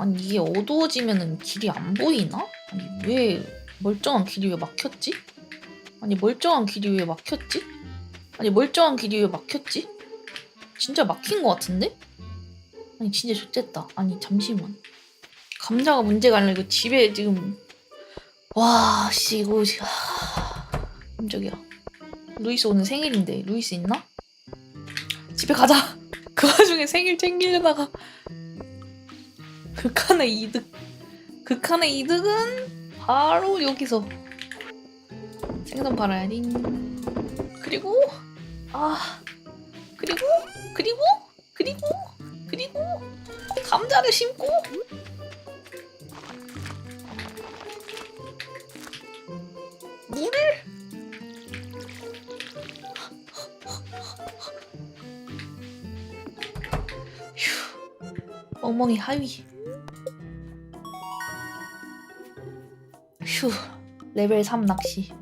아니 이게 어두워지면은 길이 안 보이나? 아니 왜 멀쩡한 길이 왜 막혔지? 아니 멀쩡한 길이 왜 막혔지? 아니 멀쩡한 길이 왜 막혔지? 진짜 막힌 것 같은데? 아니 진짜 좋겠다. 아니 잠시만. 감자가 문제가 아니라 이거 집에 지금 와씨 이거 지- 하... 깜짝이야. 루이스 오늘 생일인데 루이스 있나? 집에 가자. 그 와중에 생일 챙기려다가 극한의 이득. 극한의 이득은 바로 여기서 생선 팔아야 돼. 그리고 아 그리고 그리고 그리고 그리고 감자를 심고 물을 멍멍이 하위. 휴 레벨 3 낚시